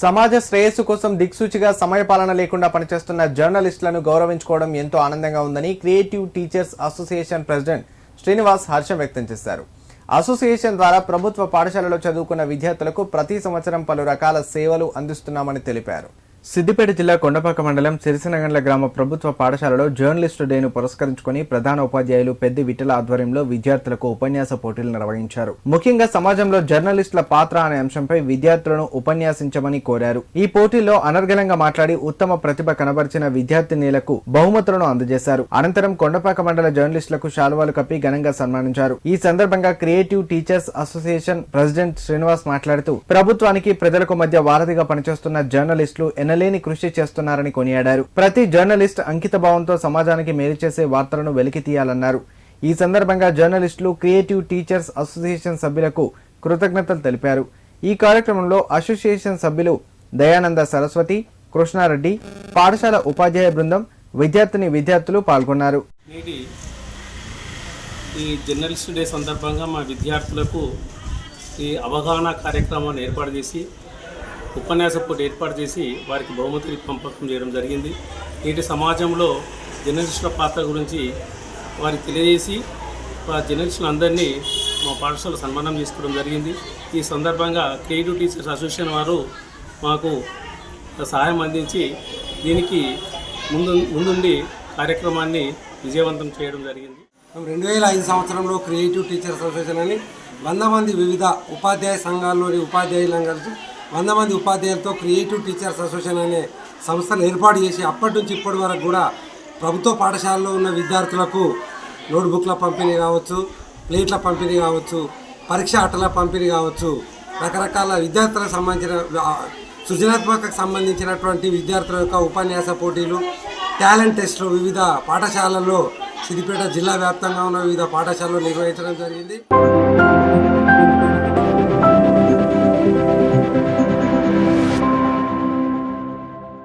సమాజ శ్రేయస్సు కోసం దిక్సూచిగా సమయపాలన లేకుండా పనిచేస్తున్న జర్నలిస్టులను గౌరవించుకోవడం ఎంతో ఆనందంగా ఉందని creative teachers association president Srinivas హర్షం వ్యక్తం చేశారు. అసోసియేషన్ ద్వారా ప్రభుత్వ పాఠశాలలో చదువుకున్న విద్యార్థులకు ప్రతి సంవత్సరం పలు రకాల సేవలు అందిస్తున్నామని తెలిపారు. సిద్దిపేట జిల్లా కొండపాక మండలం సిరిసినగండ్ల గ్రామ ప్రభుత్వ పాఠశాలలో జర్నలిస్టు డేను పురస్కరించుకుని ప్రధాన ఉపాధ్యాయులు పెద్ద విఠల ఆధ్వర్యంలో విద్యార్థులకు ఉపన్యాస పోటీలు నిర్వహించారు. ముఖ్యంగా సమాజంలో జర్నలిస్టుల పాత్ర అనే అంశంపై విద్యార్థులను ఉపన్యాసించమని కోరారు. ఈ పోటీల్లో అనర్గళంగా మాట్లాడి ఉత్తమ ప్రతిభ కనబరిచిన విద్యార్థినీలకు బహుమతులను అందజేశారు. అనంతరం కొండపాక మండల జర్నలిస్టులకు శాలువాలు కప్పి ఘనంగా సన్మానించారు. ఈ సందర్భంగా creative teachers association president Srinivas మాట్లాడుతూ ప్రభుత్వానికి ప్రజలకు మధ్య వారధిగా పనిచేస్తున్న జర్నలిస్టులు ఎనలేని కృషి చేస్తున్నారని కొనియాడారు. ప్రతి జర్నలిస్ట్ అంకిత భావంతో సమాజానికి మేలు చేసే వార్తలను వెలికి తీయాలన్నారు. ఈ సందర్భంగా జర్నలిస్టులు క్రియేటివ్ టీచర్స్ అసోసియేషన్ సభ్యులకు కృతజ్ఞతలు తెలిపారు. ఈ కార్యక్రమంలో అసోసియేషన్ సభ్యులు దయానంద సరస్వతి కృష్ణారెడ్డి పాఠశాల ఉపాధ్యాయ బృందం విద్యార్థిని విద్యార్థులు పాల్గొన్నారు. ఈ జర్నలిస్ట్ డే సందర్భంగా మా విద్యార్థులకు ఈ అవగాహన కార్యక్రమాన్ని ఏర్పాటు చేసి ఉపన్యాస పోటీ ఏర్పాటు చేసి వారికి బహుమతులు పంపకం చేయడం జరిగింది. నేటి సమాజంలో జర్నలిస్టుల పాత్ర గురించి వారికి తెలియజేసి ఆ జర్నలిస్టులందరినీ మా పాఠశాల సన్మానం చేసుకోవడం జరిగింది. ఈ సందర్భంగా క్రియేటివ్ టీచర్స్ అసోసియేషన్ వారు మాకు సహాయం అందించి దీనికి ముందు ముందుండి కార్యక్రమాన్ని విజయవంతం చేయడం జరిగింది. రెండు వేల ఐదు సంవత్సరంలో క్రియేటివ్ టీచర్స్ అసోసియేషన్ అని వంద మంది వివిధ ఉపాధ్యాయ సంఘాల్లోని ఉపాధ్యాయులను కలిసి వంద మంది ఉపాధ్యాయులతో క్రియేటివ్ టీచర్స్ అసోసియేషన్ అనే సంస్థను ఏర్పాటు చేసి అప్పటి నుంచి ఇప్పటి వరకు కూడా ప్రభుత్వ పాఠశాలలో ఉన్న విద్యార్థులకు నోట్బుక్ల పంపిణీ కావచ్చు ప్లేట్ల పంపిణీ కావచ్చు పరీక్ష అట్టల పంపిణీ కావచ్చు రకరకాల విద్యార్థులకు సంబంధించిన సృజనాత్మకకు సంబంధించినటువంటి విద్యార్థుల యొక్క ఉపన్యాస పోటీలు టాలెంట్ టెస్టులు వివిధ పాఠశాలల్లో సిద్దిపేట జిల్లా వ్యాప్తంగా ఉన్న వివిధ పాఠశాలలు నిర్వహించడం జరిగింది.